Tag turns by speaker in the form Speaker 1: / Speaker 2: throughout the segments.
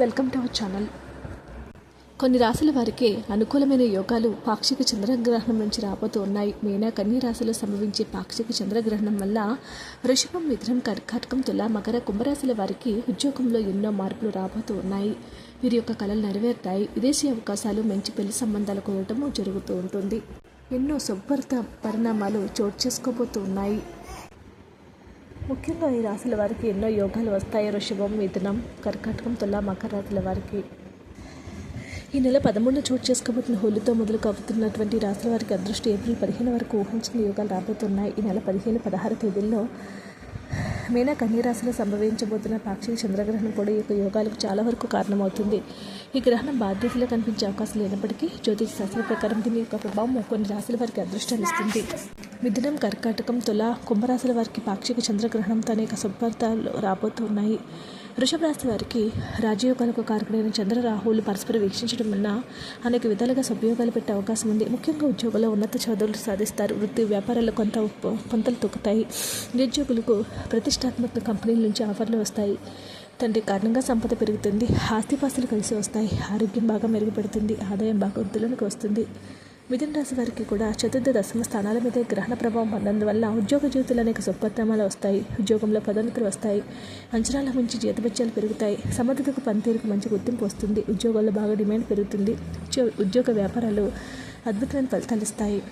Speaker 1: Welcome to our channel. కొన్ని రాశుల వారికి అనుకూలమైన యోగాలు పాక్షిక చంద్రగ్రహణం నుంచి రాబోతూ ఉన్నాయి మీనా కన్య రాశిలో సంభవించే పాక్షిక చంద్రగ్రహణం వల్ల వృషభం మిథునం కర్కాటకం తుల మకర కుంభరాశుల వారికి ఉద్యోగంలో ఎన్నో మార్పులు రాబోతూ ఉన్నాయి వీరి యొక్క కళలు నెరవేరుతాయి. విదేశీ అవకాశాలు మంచి పెళ్ళి సంబంధాలు కోరటము జరుగుతూ ఉంటుంది. ఎన్నో శుభ్రత పరిణామాలు చోటు చేసుకోబోతూ ఉన్నాయి ముఖ్యంగా ఈ రాశుల వారికి ఎన్నో యోగాలు వస్తాయి వృషభం మిథునం కర్కాటకం తుల మకర రాశుల వారికి. ఈ నెల పదమూడున చోటు చేసుకోబోతున్న హోలీతో మొదలు కాబోతున్నటువంటి రాశుల వారికి అదృష్టి ఏప్రిల్ పదిహేను వరకు ఊహించిన యోగాలు రాబోతున్నాయి. ఈ నెల పదిహేను పదహారు తేదీల్లో మీనా కన్యరాశిలో సంభవించబోతున్న పాక్షిక చంద్రగ్రహణం కూడా ఈ యొక్క యోగాలకు చాలా వరకు కారణమవుతుంది. ఈ గ్రహణం బాధ్యతలో కనిపించే అవకాశం లేనప్పటికీ జ్యోతిష శాస్త్ర ప్రకారం దీని యొక్క ప్రభావం కొన్ని రాశుల వారికి అదృష్టాన్ని ఇస్తుంది. మిథునం కర్కాటకం తుల కుంభరాశుల వారికి పాక్షిక చంద్రగ్రహణంతో అనేక శుభార్థాలు రాబోతున్నాయి. వృషభ రాశి వారికి రాజయోగాలకు కారకుడైన చంద్ర రాహువులు పరస్పర వీక్షించడం వలన అనేక విధాలుగా సభయోగాలు పెట్టే అవకాశం ఉంది. ముఖ్యంగా ఉద్యోగంలో ఉన్నత చదువులు సాధిస్తారు. వృత్తి వ్యాపారాల్లో కొంత కొంతలు పొంతలు తొక్కుతాయి. నిరుద్యోగులకు ప్రతిష్టాత్మక కంపెనీల నుంచి ఆఫర్లు వస్తాయి. తండ్రి కారణంగా సంపద పెరుగుతుంది. ఆస్తిపాస్తులు కలిసి వస్తాయి. ఆరోగ్యం బాగా మెరుగుపడుతుంది. ఆదాయం బాగా వృద్ధిలోనికి వస్తుంది. మిథున రాశి వారికి కూడా చతుర్థ దశమ స్థానాల మీద గ్రహణ ప్రభావం పొందడం ఉద్యోగ జీవితంలో అనేక సుపరిణామాలు వస్తాయి. ఉద్యోగంలో పదోన్నతులు వస్తాయి. అంచనాల మంచి జీతభత్యాలు పెరుగుతాయి. సమర్థతకు పనితీరుకు మంచి గుర్తింపు వస్తుంది. ఉద్యోగాల్లో బాగా డిమాండ్ పెరుగుతుంది. ఉద్యోగ వ్యాపారాలు అద్భుతమైన ఫలితాలు ఇస్తాయి.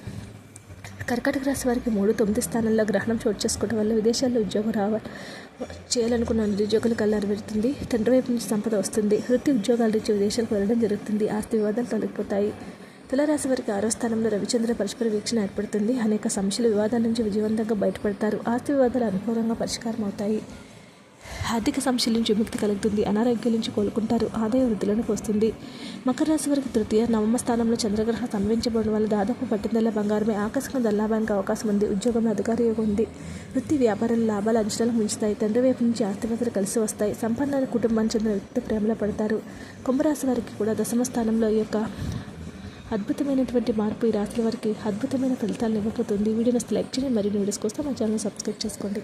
Speaker 1: కర్కాటక రాశి వారికి మూడు తొమ్మిది స్థానంలో గ్రహణం చోటు చేసుకోవడం వల్ల విదేశాల్లో ఉద్యోగం రావ చేయాలనుకున్న నిరుద్యోగులు కల్లారు పెడుతుంది తండ్రి వైపు నుంచి సంపద వస్తుంది. వృత్తి ఉద్యోగాల రీత్యా విదేశాలకు వెళ్ళడం జరుగుతుంది. ఆస్తి వివాదాలు తొలగిపోతాయి. తులారాశి వారికి ఆరో స్థానంలో రవిచంద్ర పరస్పర వీక్షణ ఏర్పడుతుంది. అనేక సమస్యలు వివాదాల నుంచి విజయవంతంగా బయటపడతారు. ఆస్తి వివాదాలు అనుకూలంగా పరిష్కారం అవుతాయి. ఆర్థిక సమస్యల నుంచి విముక్తి కలుగుతుంది. అనారోగ్యం నుంచి కోలుకుంటారు. ఆదాయ వృద్ధులకు వస్తుంది. మకర రాశి వారికి తృతీయ నవమ స్థానంలో చంద్రగ్రహం సంభవించబడడం వల్ల దాదాపు పట్టుదల బంగారమే. ఆకస్మిక దల్లాభానికి అవకాశం ఉంది. ఉద్యోగంలో అధికార యోగం ఉంది. వృత్తి వ్యాపారాల లాభాలు అంచనాలకు మించుతాయి. తండ్రి వైపు నుంచి ఆస్తిపత్రులు కలిసి వస్తాయి. సంపన్న కుటుంబానికి చెందిన వ్యక్తి ప్రేమలో పడతారు. కుంభరాశి వారికి కూడా దశమ స్థానంలో ఈ యొక్క అద్భుతమైనటువంటి మార్పు ఈ రాశుల వారికి అద్భుతమైన ఫలితాలను ఇవ్వబోతుంది. వీడియోని లైక్ చేయండి. మరియు వీడియోస్ కోసం మా ఛానల్ సబ్స్క్రైబ్ చేసుకోండి.